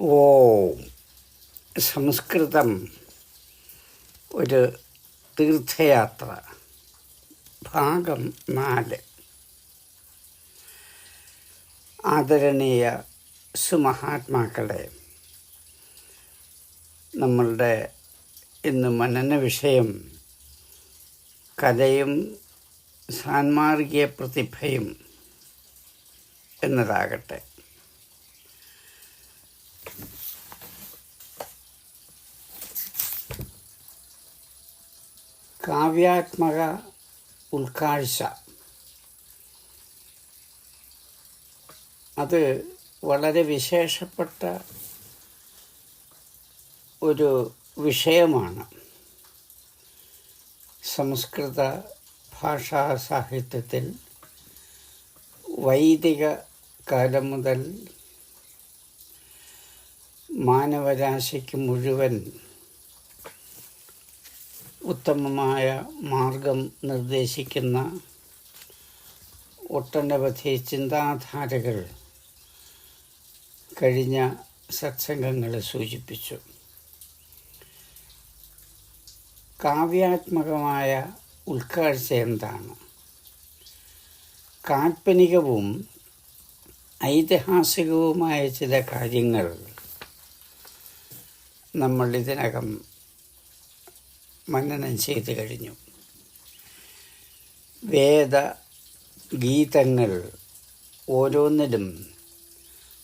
ഓ സംസ്കൃതം ഒരു തീർത്ഥയാത്ര. ഭാഗം നാല്. ആദരണീയ സുമഹാത്മാക്കളെ നമ്മളുടെ ഇന്ന് മനന വിഷയം കലയും സാൻമാർഗിക പ്രതിഭയും എന്നതാകട്ടെ. കാവ്യാത്മക ഉൾക്കാഴ്ച. അത് വളരെ വിശേഷപ്പെട്ട ഒരു വിഷയമാണ്. സംസ്കൃത ഭാഷാ സാഹിത്യത്തിൽ വൈദിക കാലം മുതൽ മാനവരാശിക്ക് മുഴുവൻ ഉത്തമമായ മാർഗം നിർദ്ദേശിക്കുന്ന ഒട്ടനവധി ചിന്താധാരകൾ കഴിഞ്ഞ സത്സംഗങ്ങൾ സൂചിപ്പിച്ചു. കാവ്യാത്മകമായ ഉൾക്കാഴ്ച എന്താണ്? കാൽപ്പനികവും ഐതിഹാസികവുമായ ചില കാര്യങ്ങൾ നമ്മൾ ഇതിനകം മനനം ചെയ്തു കഴിഞ്ഞു. വേദ ഗീതങ്ങൾ ഓരോന്നിലും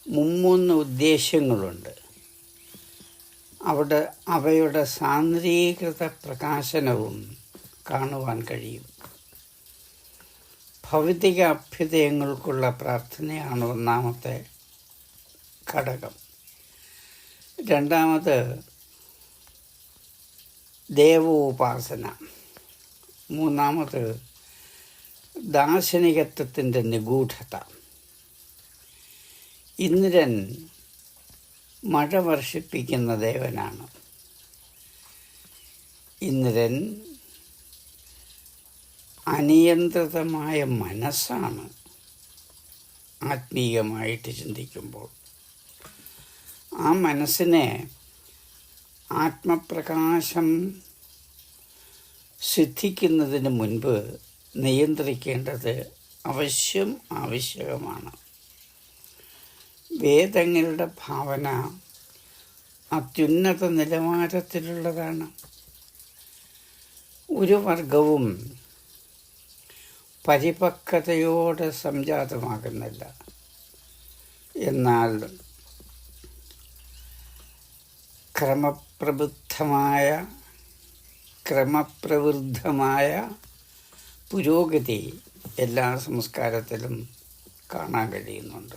മുമ്മൂന്ന് ഉദ്ദേശ്യങ്ങളുണ്ട്. അവിടെ അവയുടെ സാന്ദ്രീകൃത പ്രകാശനവും കാണുവാൻ കഴിയും. ഭൗതിക അഭ്യുദയങ്ങൾക്കുള്ള പ്രാർത്ഥനയാണ് ഒന്നാമത്തെ ഘടകം. രണ്ടാമത് ദേവോപാസന. മൂന്നാമത് ദാർശനികത്വത്തിന്റെ നിഗൂഢത. ഇന്ദ്രൻ മഴ വർഷിപ്പിക്കുന്ന ദേവനാണ്. ഇന്ദ്രൻ അനിയന്ത്രിതമായ മനസ്സാണ് ആത്മീയമായിട്ട് ചിന്തിക്കുമ്പോൾ. ആ മനസ്സിനെ ആത്മപ്രകാശം സിദ്ധിക്കുന്നതിന് മുൻപ് നിയന്ത്രിക്കേണ്ടത് അവശ്യം ആവശ്യകമാണ്. വേദങ്ങളുടെ ഭാവന അത്യുന്നത നിലവാരത്തിലുള്ളതാണ്. ഒരു വർഗവും പരിപക്വതയോടെ സംജാതമാകുന്നില്ല. എന്നാൽ ക്രമപ്രബുദ്ധമായ ക്രമപ്രവൃദ്ധമായ പുരോഗതി എല്ലാ സംസ്കാരത്തിലും കാണാൻ കഴിയുന്നുണ്ട്.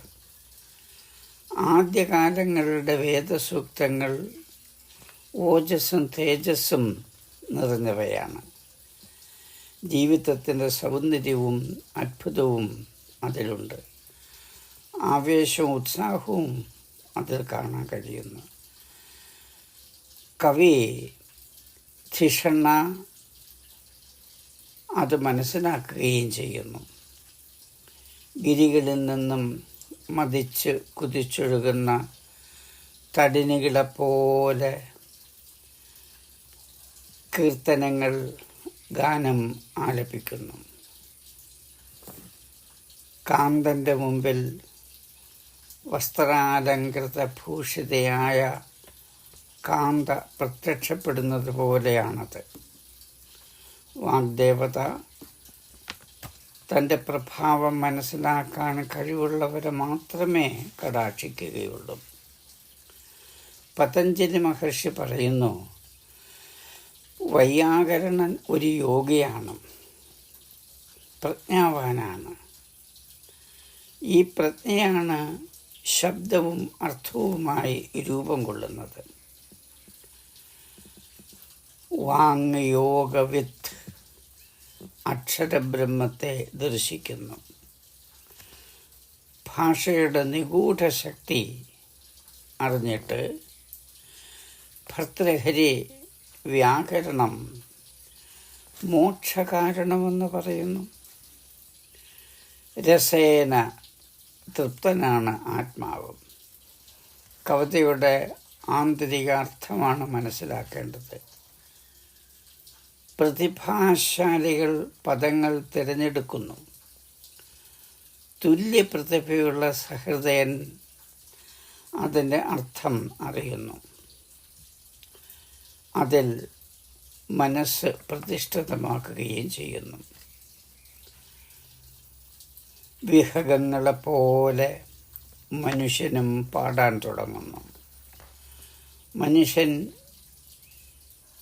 ആദ്യകാലങ്ങളുടെ വേദസൂക്തങ്ങൾ ഓജസ്സും തേജസ്സും നിറഞ്ഞവയാണ്. ജീവിതത്തിന്റെ സൗന്ദര്യവും അത്ഭുതവും അതിലുണ്ട്. ആവേശവും ഉത്സാഹവും അതിൽ കാണാൻ കഴിയുന്നു. കവി ധിഷണ അത് മനസ്സിലാക്കുകയും ചെയ്യുന്നു. ഗിരികളിൽ നിന്നും മതിച്ച് കുതിച്ചൊഴുകുന്ന പോലെ കീർത്തനങ്ങൾ ഗാനം ആലപിക്കുന്നു. കാന്തന്റെ മുമ്പിൽ വസ്ത്രാലങ്കൃത ഭൂഷിതയായ കാന്ത പ്രത്യക്ഷപ്പെടുന്നത് പോലെയാണത്. വാഗ്ദേവത തന്റെ പ്രഭാവം മനസ്സിലാക്കാൻ കഴിവുള്ളവരെ മാത്രമേ കടാക്ഷിക്കുകയുള്ളൂ. പതഞ്ജലി മഹർഷി പറയുന്നു വൈയാകരണൻ ഒരു യോഗിയാണ് പ്രജ്ഞാവാനാണ്. ഈ പ്രജ്ഞയാണ് ശബ്ദവും അർത്ഥവുമായി രൂപം കൊള്ളുന്നത്. വാങ് യോഗവിത്ത് അക്ഷരബ്രഹ്മത്തെ ദർശിക്കുന്നു. ഭാഷയുടെ നിഗൂഢ ശക്തി അറിഞ്ഞിട്ട് ഭർത്തൃഹരി വ്യാകരണം മോക്ഷകാരണമെന്ന് പറയുന്നു. രസേന തൃപ്തനാണ് ആത്മാവ്. കവിതയുടെ ആന്തരികാർത്ഥമാണ് മനസ്സിലാക്കേണ്ടത്. പ്രതിഭാശാലികൾ പദങ്ങൾ തിരഞ്ഞെടുക്കുന്നു. തുല്യ പ്രതിഭയുള്ള സഹൃദയൻ അതിന്റെ അർത്ഥം അറിയുന്നു. അതിൽ മനസ്സ് പ്രതിഷ്ഠിതമാക്കുകയും ചെയ്യുന്നു. വിഹകങ്ങളെപ്പോലെ മനുഷ്യനും പാടാൻ തുടങ്ങുന്നു. മനുഷ്യൻ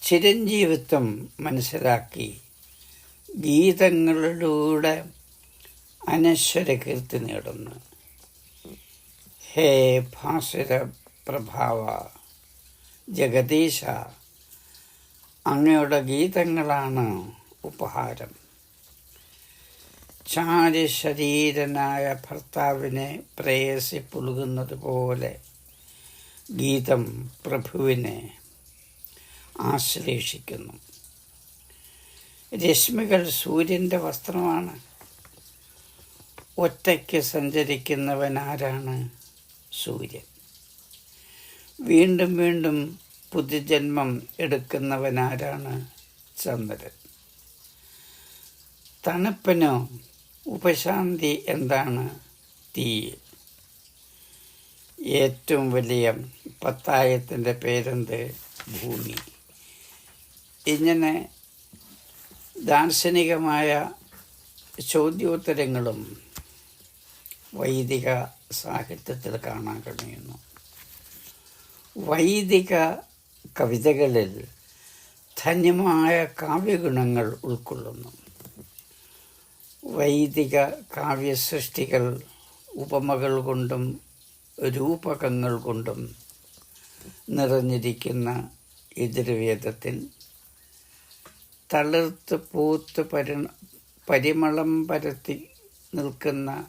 ചിരഞ്ജീവിത്വം മനസ്സിലാക്കി. ഗീതങ്ങളിലൂടെ അനശ്വര കീർത്തി നേടുന്നു. ഹേ ഭാസുര പ്രഭാവ ജഗദീശ അങ്ങയുടെ ഗീതങ്ങളാണ് ഉപഹാരം. ചാരിശരീരനായ ഭർത്താവിനെ പ്രേയസി പുലുകുന്നത് പോലെ ഗീതം പ്രഭുവിനെ ആശ്ലേഷിക്കുന്നു. രശ്മികൾ സൂര്യന്റെ വസ്ത്രമാണ്. ഒറ്റയ്ക്ക് സഞ്ചരിക്കുന്നവൻ ആരാണ് സൂര്യൻ. വീണ്ടും വീണ്ടും പുതുജന്മം എടുക്കുന്നവനാരാണ് ചന്ദ്രൻ. തണുപ്പിനോ ഉപശാന്തി എന്താണ് തീ ഏറ്റവും വലിയ പത്തായത്തിന്റെ പേരെന്ത്? ഭൂമി. ഇങ്ങനെ ദാർശനികമായ ചോദ്യോത്തരങ്ങളും വൈദിക സാഹിത്യത്തിൽ കാണാൻ കഴിയുന്നു. വൈദിക കവിതകളിൽ ധന്യമായ കാവ്യഗുണങ്ങൾ ഉൾക്കൊള്ളുന്നു. വൈദിക കാവ്യസൃഷ്ടികൾ ഉപമകൾ കൊണ്ടും രൂപകങ്ങൾ കൊണ്ടും നിറഞ്ഞിരിക്കുന്ന എതിർവേദത്തിൽ തളിർത്ത് പൂത്ത് പരി പരിമളം പരത്തി നിൽക്കുന്ന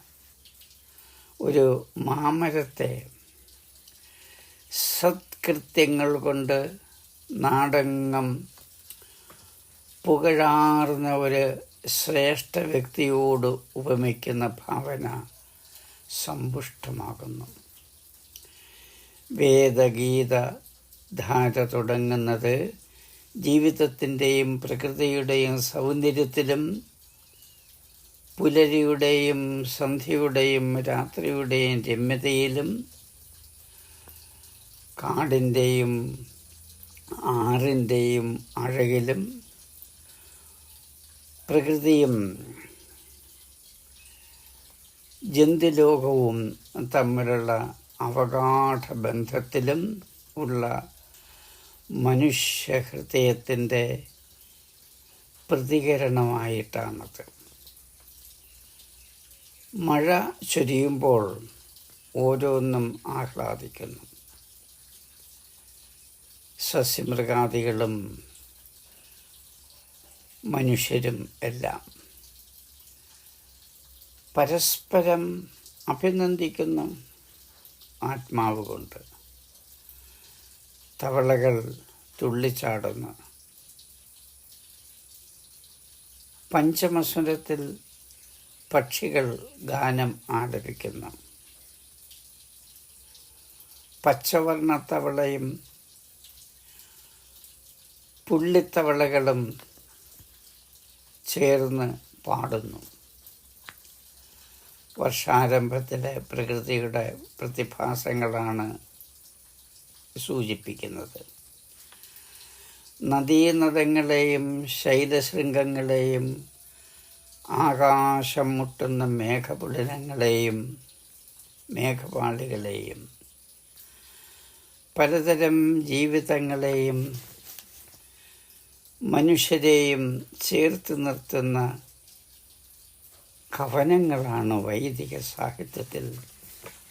ഒരു മാമരത്തെ സത്കൃത്യങ്ങൾ കൊണ്ട് നാടങ്ങം പുകഴാർന്ന ഒരു ശ്രേഷ്ഠ വ്യക്തിയോട് ഉപമിക്കുന്ന ഭാവന സമ്പുഷ്ടമാകുന്നു. വേദഗീത ധാര തുടങ്ങുന്നത് ജീവിതത്തിന്റെയും പ്രകൃതിയുടെയും സൗന്ദര്യത്തിലും പുലരിയുടെയും സന്ധ്യയുടെയും രാത്രിയുടെയും രമ്യതയിലും കാടിന്റെയും ആറിന്റെയും അഴകിലും പ്രകൃതിയും ജന്തുലോകവും തമ്മിലുള്ള അവഗാഠ ബന്ധത്തിലും ഉള്ള മനുഷ്യഹൃദയത്തിന്റെ പ്രതികരണമായിട്ടാണത്. മഴ ചൊരിയുമ്പോൾ ഓരോന്നും ആഹ്ലാദിക്കുന്നു. സസ്യമൃഗാദികളും മനുഷ്യരും എല്ലാം പരസ്പരം അഭിനന്ദിക്കുന്നു ആത്മാവ് കൊണ്ട്. തവളകൾ തുള്ളിച്ചാടുന്നു. പഞ്ചമസുരത്തിൽ പക്ഷികൾ ഗാനം ആലപിക്കുന്നു. പച്ചവർണ തവളയും പുള്ളിത്തവളകളും ചേർന്ന് പാടുന്നു. വർഷാരംഭത്തിലെ പ്രകൃതിയുടെ പ്രതിഭാസങ്ങളാണ് സൂചിപ്പിക്കുന്നത്. നദീനദങ്ങളെയും ശൈലശൃംഗങ്ങളെയും ആകാശം മുട്ടുന്ന മേഘപുടനങ്ങളെയും മേഘപാളികളെയും പലതരം ജീവിതങ്ങളെയും മനുഷ്യരെയും ചേർത്ത് നിർത്തുന്ന കവനങ്ങളാണ് വൈദിക സാഹിത്യത്തിൽ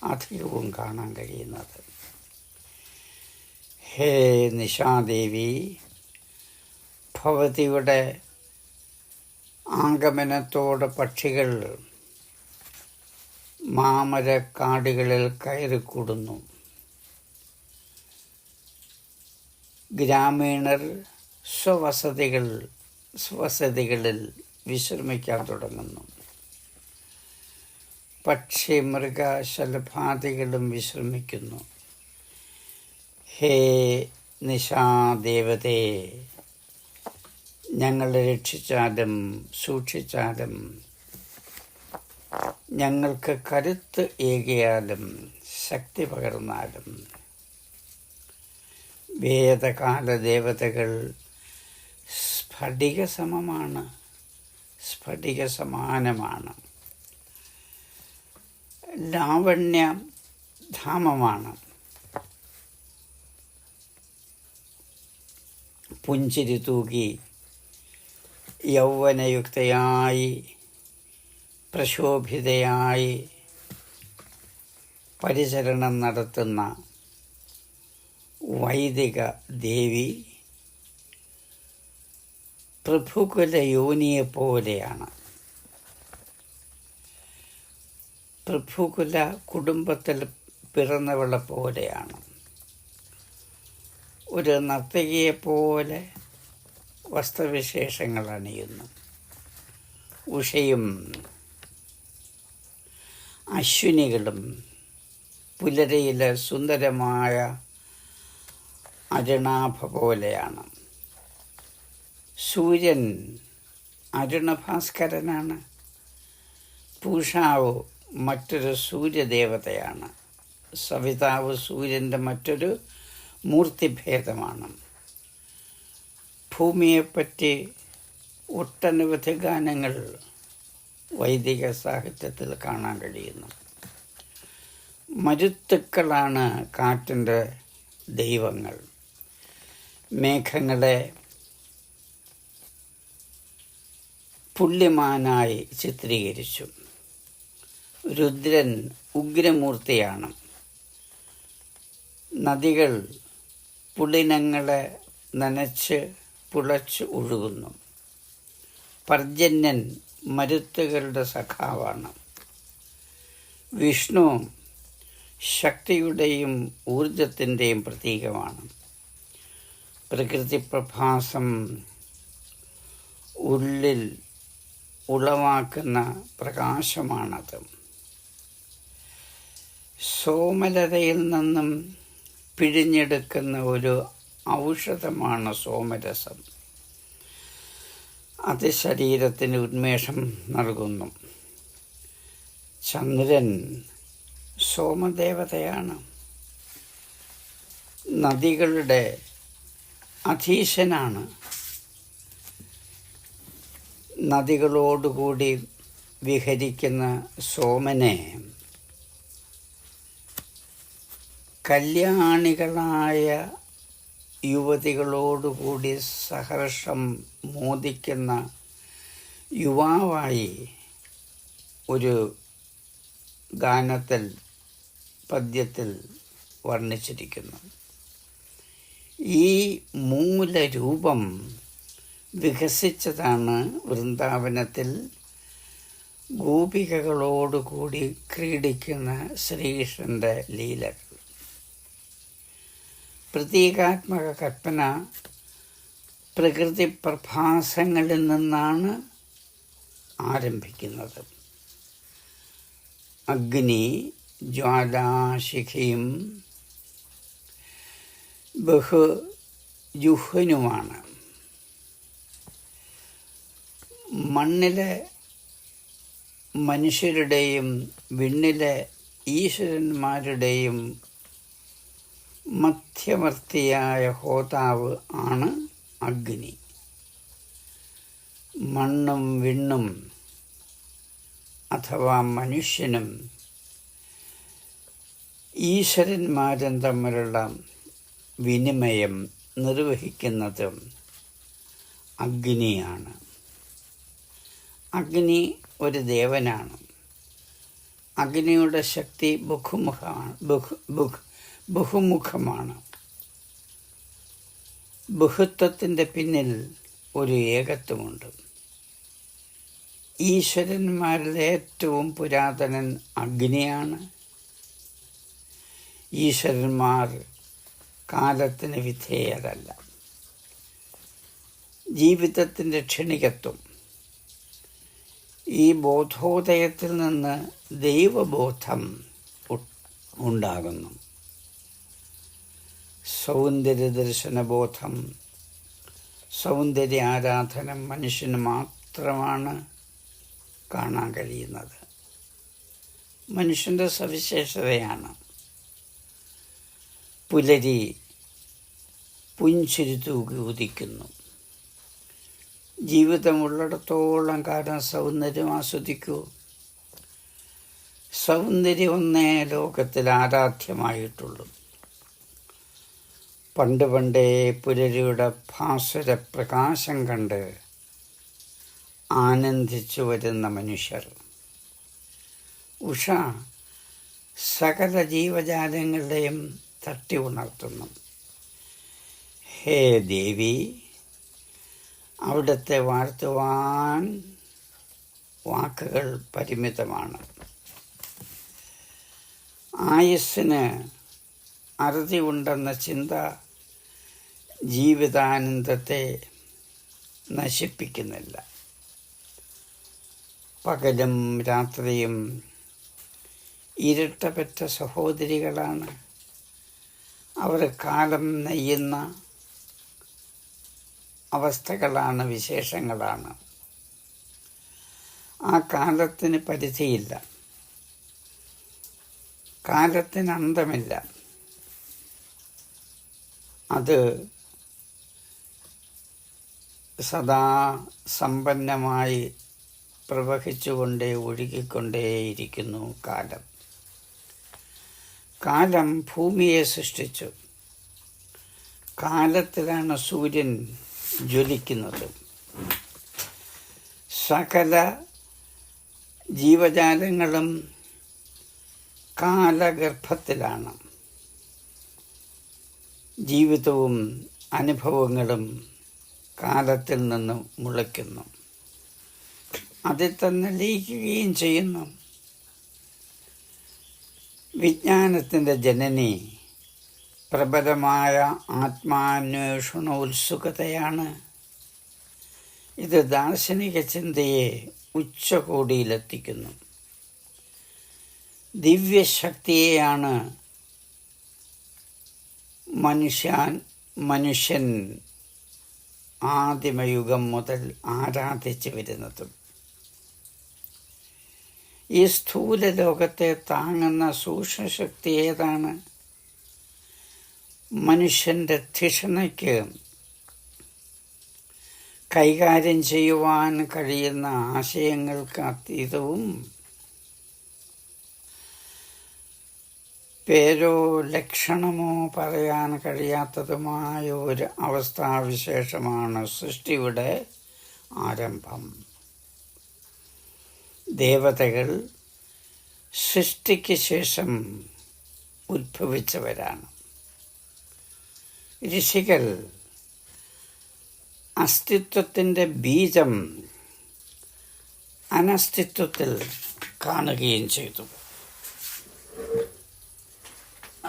അധികവും കാണാൻ കഴിയുന്നത്. ഹേ നിശാദേവി ഭവതിയുടെ ആഗമനത്തോട് പക്ഷികൾ മാമരക്കാടുകളിൽ കയറിക്കൂടുന്നു. ഗ്രാമീണർ സ്വവസതികൾ സ്വസതികളിൽ വിശ്രമിക്കാൻ തുടങ്ങുന്നു. പക്ഷി മൃഗ ശലഭാദികളും വിശ്രമിക്കുന്നു. ഹേ നിശാദേവതേ ഞങ്ങളെ രക്ഷിച്ചാലും സൂക്ഷിച്ചാലും ഞങ്ങൾക്ക് കരുത്ത് ഏകിയാലും ശക്തി പകർന്നാലും. വേദകാല ദേവതകൾ സ്ഫടിക സമമാണ് സ്ഫടിക സമാനമാണ്. ലാവണ്യ ധാമമാണ്. പുഞ്ചിരി തൂകി യൗവനയുക്തയായി പ്രശോഭിതയായി പരിചരണം നടത്തുന്ന വൈദിക ദേവി പ്രഭുകുല യോനിയെപ്പോലെയാണ് പ്രഭുകുല കുടുംബത്തിൽ പിറന്നവളെ പോലെയാണ് ഒരു നർത്തകിയെ പോലെ വസ്ത്രവിശേഷങ്ങൾ അണിയുന്നു ഉഷയും അശ്വിനികളും പുലരയിലെ സുന്ദരമായ അരുണാഭ പോലെയാണ് സൂര്യൻ അരുണഭാസ്കരനാണ്. പൂഷാവ് മറ്റൊരു സൂര്യദേവതയാണ്. സവിതാവ് സൂര്യന്റെ മറ്റൊരു മൂർത്തിഭേദമാണ്. ഭൂമിയെപ്പറ്റി ഒട്ടനവധി ഗാനങ്ങൾ വൈദിക സാഹിത്യത്തിൽ കാണാൻ കഴിയുന്നു. മരുത്തുക്കളാണ് കാറ്റിന്റെ ദൈവങ്ങൾ. മേഘങ്ങളെ പുല്യമാനായി ചിത്രീകരിച്ചു. രുദ്രൻ ഉഗ്രമൂർത്തിയാണ്. നദികൾ പുളിനങ്ങളെ നനച്ച് പുളച്ച് ഒഴുകുന്നു പർജന്യൻ മരുത്തുകളുടെ സഖാവാണ്. വിഷ്ണു ശക്തിയുടെയും ഊർജത്തിന്റെയും പ്രതീകമാണ്. പ്രകൃതി പ്രഭാസം ഉള്ളിൽ ഉളവാക്കുന്ന പ്രകാശമാണത്. സോമലതയിൽ നിന്നും പിഴിഞ്ഞെടുക്കുന്ന ഒരു ഔഷധമാണ് സോമരസം. അത് ശരീരത്തിന് ഉന്മേഷം നൽകുന്നു. ചന്ദ്രൻ സോമദേവതയാണ്. നദികളുടെ അധീശനാണ്. നദികളോടുകൂടി വിഹരിക്കുന്ന സോമനെ കല്യാണികളായ യുവതികളോടുകൂടി സഹർഷം മോദിക്കുന്ന യുവാവായി ഒരു ഗാനത്തിൽ പദ്യത്തിൽ വർണിച്ചിരിക്കുന്നു. ഈ മൂലരൂപം വികസിച്ചതാണ് വൃന്ദാവനത്തിൽ ഗോപികകളോടുകൂടി ക്രീഡിക്കുന്ന ശ്രീകൃഷ്ണന്റെ ലീലകൾ പ്രതീകാത്മക കൽപ്പന പ്രകൃതി പ്രഭാസങ്ങളിൽ നിന്നാണ് ആരംഭിക്കുന്നത്. അഗ്നി ജ്വാലാശിഖയും ബഹുജുഹനുമാണ് മണ്ണിലെ മനുഷ്യരുടെയും വിണ്ണിലെ ഈശ്വരന്മാരുടെയും മധ്യവർത്തിയായ ഹോതാവ് ആണ് അഗ്നി. മണ്ണും വിണ്ണും അഥവാ മനുഷ്യനും ഈശ്വരന്മാരും തമ്മിലുള്ള വിനിമയം നിർവഹിക്കുന്നത് അഗ്നിയാണ്. അഗ്നി ഒരു ദേവനാണ്. അഗ്നിയുടെ ശക്തി ബഹുമുഖമാണ് ബഹു ബഹു ബഹുമുഖമാണ്. ബഹുത്വത്തിന്റെ പിന്നിൽ ഒരു ഏകത്വമുണ്ട്. ഈശ്വരന്മാരിൽ ഏറ്റവും പുരാതനൻ അഗ്നിയാണ്. ഈശ്വരന്മാർ കാലത്തിന് വിധേയരല്ല. ജീവിതത്തിന്റെ ക്ഷണികത്വം. ഈ ബോധോദയത്തിൽ നിന്ന് ദൈവബോധം ഉണ്ടാകുന്നു. സൗന്ദര്യ ദർശനബോധം സൗന്ദര്യ ആരാധന മനുഷ്യന് മാത്രമാണ് കാണാൻ കഴിയുന്നത്. മനുഷ്യന്റെ സവിശേഷതയാണ് പുലരി പുഞ്ചിരി തൂകി ഉദിക്കുന്നു. ജീവിതമുള്ളിടത്തോളം കാലം സൗന്ദര്യം ആസ്വദിക്കൂ. സൗന്ദര്യം ഒന്നേ ലോകത്തിൽ ആരാധ്യമായിട്ടുള്ളൂ. പണ്ട് പണ്ടേ പുലരിയുടെ ഭാസുര പ്രകാശം കണ്ട് ആനന്ദിച്ചു വരുന്ന മനുഷ്യർ. ഉഷ സകല ജീവജാലങ്ങളുടെയും തട്ടി ഉണർത്തുന്നു. ഹേ ദേവി അവിടുത്തെ വാഴ്ത്തുവാൻ വാക്കുകൾ പരിമിതമാണ്. ആയുസ്സിന് അറുതി ഉണ്ടെന്ന ചിന്ത ജീവിതാനന്ദത്തെ നശിപ്പിക്കുന്നില്ല. പകലും രാത്രിയും ഇരട്ടപ്പെട്ട സഹോദരികളാണ്. അവർ കാലം നെയ്യുന്ന അവസ്ഥകളാണ് വിശേഷങ്ങളാണ്. ആ കാലത്തിന് പരിധിയില്ല. കാലത്തിന് അന്തമില്ല. അത് സദാ സമ്പന്നമായി പ്രവഹിച്ചുകൊണ്ടേ ഒഴുകിക്കൊണ്ടേയിരിക്കുന്നു കാലം. കാലം ഭൂമിയെ സൃഷ്ടിച്ചു. കാലത്തിലാണ് സൂര്യൻ ജ്വലിക്കുന്നത്. സകല ജീവജാലങ്ങളും കാലഗർഭത്തിലാണ്. ജീവിതവും അനുഭവങ്ങളും കാലത്തിൽ നിന്നും മുളയ്ക്കുന്നു. അതിൽ തന്നെ ലയിക്കുകയും ചെയ്യുന്നു. വിജ്ഞാനത്തിന്റെ ജനനി പ്രബലമായ ആത്മാന്വേഷണ ഉത്സുകതയാണ് ഇത് ദാർശനിക ചിന്തയെ ഉച്ചകോടിയിലെത്തിക്കുന്നു. ദിവ്യശക്തിയെയാണ് മനുഷ്യൻ മനുഷ്യൻ ആദിമയുഗം മുതൽ ആരാധിച്ചു വരുന്നതും ഈ സ്ഥൂല ലോകത്തെ താങ്ങുന്ന സൂക്ഷ്മശക്തി ഏതാണ്? മനുഷ്യന്റെ ധിഷണയ്ക്ക് കൈകാര്യം ചെയ്യുവാൻ കഴിയുന്ന ആശയങ്ങൾക്ക് അതീതവും പേരോ ലക്ഷണമോ പറയാൻ കഴിയാത്തതുമായ ഒരു അവസ്ഥാവിശേഷമാണ് സൃഷ്ടിയുടെ ആരംഭം. ദേവതകൾ സൃഷ്ടിക്ക് ശേഷം ഉദ്ഭവിച്ചവരാണ് ഋഷികൾ അസ്തിത്വത്തിന്റെ ബീജം അനസ്തിത്വത്തിൽ കാണുകയും ചെയ്തു.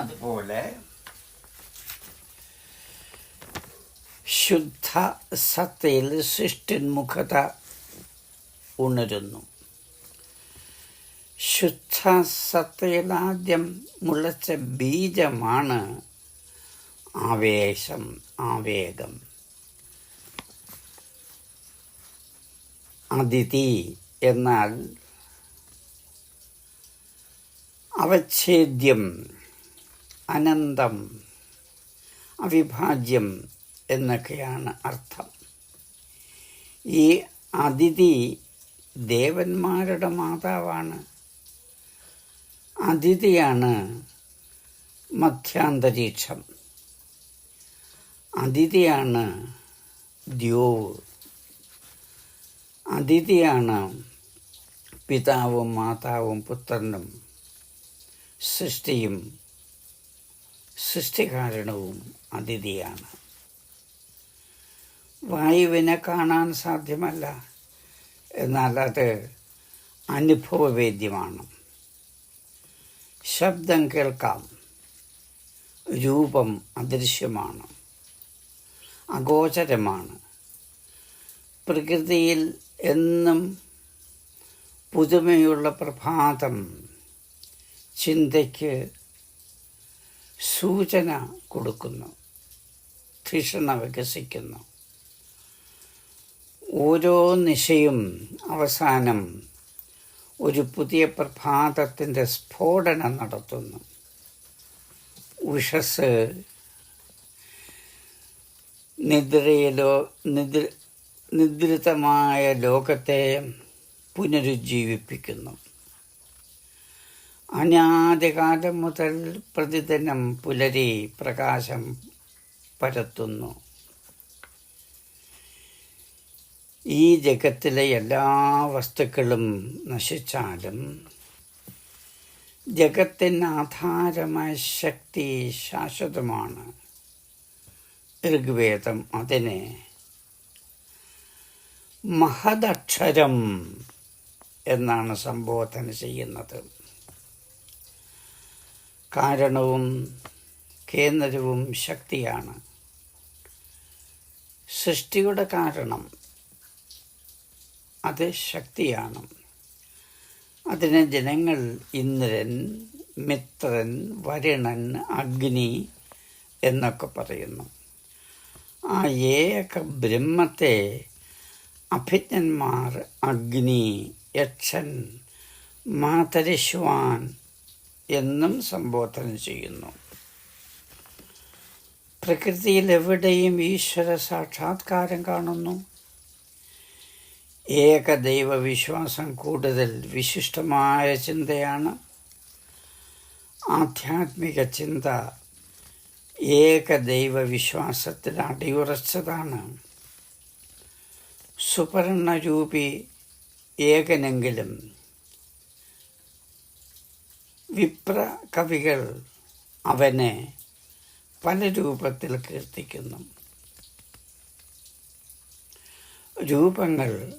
അതുപോലെ ശുദ്ധ സത്തയിൽ സൃഷ്ടിന്മുഖത ഉണരുന്നു. ശുദ്ധ സത്തയിൽ ആദ്യം മുളച്ച ബീജമാണ് ആവേശം ആവേഗം. അതിഥി എന്നാൽ അവച്ഛേദ്യം അനന്തം അവിഭാജ്യം എന്നൊക്കെയാണ് അർത്ഥം. ഈ അതിഥി ദേവന്മാരുടെ മാതാവാണ്. അതിഥിയാണ് മധ്യാന്തരീക്ഷം. അതിഥിയാണ് ദ്യോവ്. അതിഥിയാണ് പിതാവും മാതാവും പുത്രനും സൃഷ്ടിയും സൃഷ്ടികാരണവും അതിഥിയാണ്. വായുവിനെ കാണാൻ സാധ്യമല്ല. എന്നാൽ അത് അനുഭവവേദ്യമാണ്. ശബ്ദം കേൾക്കാം. രൂപം അദൃശ്യമാണ്. അഗോചരമാണ്. പ്രകൃതിയിൽ എന്നും പുതുമയുള്ള പ്രഭാതം ചിന്തയ്ക്ക് സൂചന കൊടുക്കുന്നു ധിഷണ വികസിക്കുന്നു. ഓരോ നിശയും അവസാനം ഒരു പുതിയ പ്രഭാതത്തിന്റെ സ്ഫോടനം നടത്തുന്നു. ഉഷസ് നിദ്രയിലോ നിദ്ര നിദ്രിതമായ ലോകത്തെ പുനരുജ്ജീവിപ്പിക്കുന്നു. അനാദികാലം മുതൽ പ്രതിദിനം പുലരി പ്രകാശം പരത്തുന്നു. ഈ ജഗത്തിലെ എല്ലാ വസ്തുക്കളും നശിച്ചാലും ജഗത്തിന് ആധാരമായ ശക്തി ശാശ്വതമാണ്. ഋഗ്വേദം അതിനെ മഹദക്ഷരം എന്നാണ് സംബോധന ചെയ്യുന്നത്. കാരണവും കേന്ദ്രവും ശക്തിയാണ്. സൃഷ്ടിയുടെ കാരണം അത് ശക്തിയാണ്. അതിനെ ജനങ്ങൾ ഇന്ദ്രൻ മിത്രൻ വരുണൻ അഗ്നി എന്നൊക്കെ പറയുന്നു. ആ ഏക ബ്രഹ്മത്തെ അഭിജ്ഞന്മാർ അഗ്നി യക്ഷൻ മാതരിശ്വാൻ എന്നും സംബോധന ചെയ്യുന്നു. പ്രകൃതിയിൽ എവിടെയും ഈശ്വര സാക്ഷാത്കാരം കാണുന്നു. ഏകദൈവ വിശ്വാസം കൂടുതൽ വിശിഷ്ടമായ ചിന്തയാണ്. ആധ്യാത്മിക ചിന്ത ഏകദൈവ വിശ്വാസത്തിൽ അടിയുറച്ചതാണ്. സുപർണരൂപി ഏകനെങ്കിലും വിപ്ര കവികൾ അവനെ പല രൂപത്തിൽ കീർത്തിക്കുന്നു. രൂപങ്ങൾ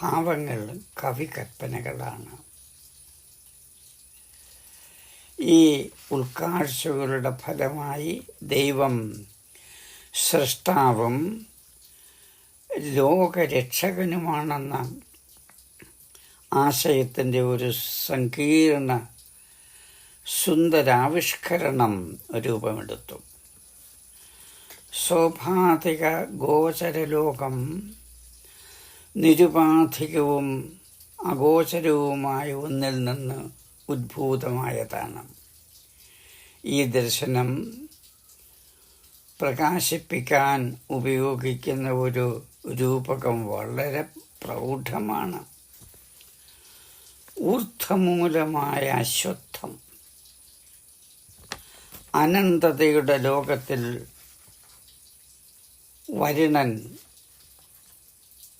ഭാവങ്ങൾ കവികൽപ്പനകളാണ്. ഈ ഉൾക്കാഴ്ചകളുടെ ഫലമായി ദൈവം സൃഷ്ടാവും ലോകരക്ഷകനുമാണെന്ന ആശയത്തിന്റെ ഒരു സങ്കീർണ സുന്ദരാവിഷ്കരണം രൂപമെടുത്തു. സ്വാഭാവിക ഗോചരലോകം നിരുപാധികവും അഗോചരവുമായ ഒന്നിൽ നിന്ന് ഉദ്ഭൂതമായതാണ്. ഈ ദർശനം പ്രകാശിപ്പിക്കാൻ ഉപയോഗിക്കുന്ന ഒരു രൂപകം വളരെ പ്രൗഢമാണ്. ഊർദ്ധമൂലമായ അശ്വത്ഥം. അനന്തതയുടെ ലോകത്തിൽ വരുണൻ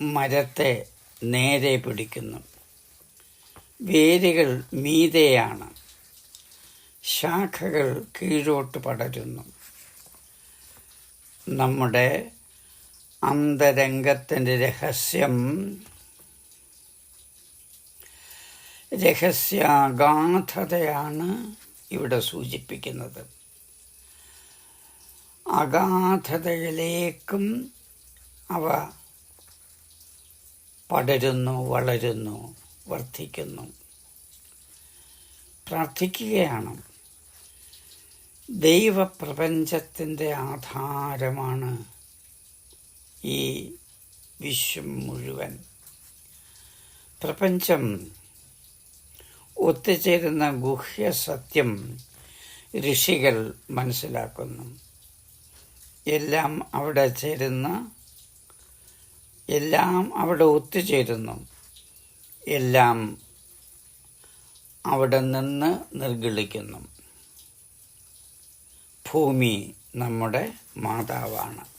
മരത്തെ നേരെ പിടിക്കുന്നു. വേരുകൾ മീതെയാണ്. ശാഖകൾ കീഴോട്ട് പടരുന്നു. നമ്മുടെ അന്തരംഗത്തിന്റെ രഹസ്യം രഹസ്യാഗാധതയാണ് ഇവിടെ സൂചിപ്പിക്കുന്നത്. അഗാധതയിലേക്കും അവ പടരുന്നു വളരുന്നു വർദ്ധിക്കുന്നു. പ്രാർത്ഥിക്കുകയാണ്. ദൈവപ്രപഞ്ചത്തിന്റെ ആധാരമാണ് ഈ വിശ്വം മുഴുവൻ. പ്രപഞ്ചം ഒത്തുചേരുന്ന ഗുഹ്യ സത്യം ഋഷികൾ മനസ്സിലാക്കുന്നു. എല്ലാം അവിടെ ചേരുന്ന. എല്ലാം അവിടെ ഒത്തുചേരുന്നു. എല്ലാം അവിടെ നിന്ന് നിർഗളിക്കുന്നു. ഭൂമി നമ്മുടെ മാതാവാണ്.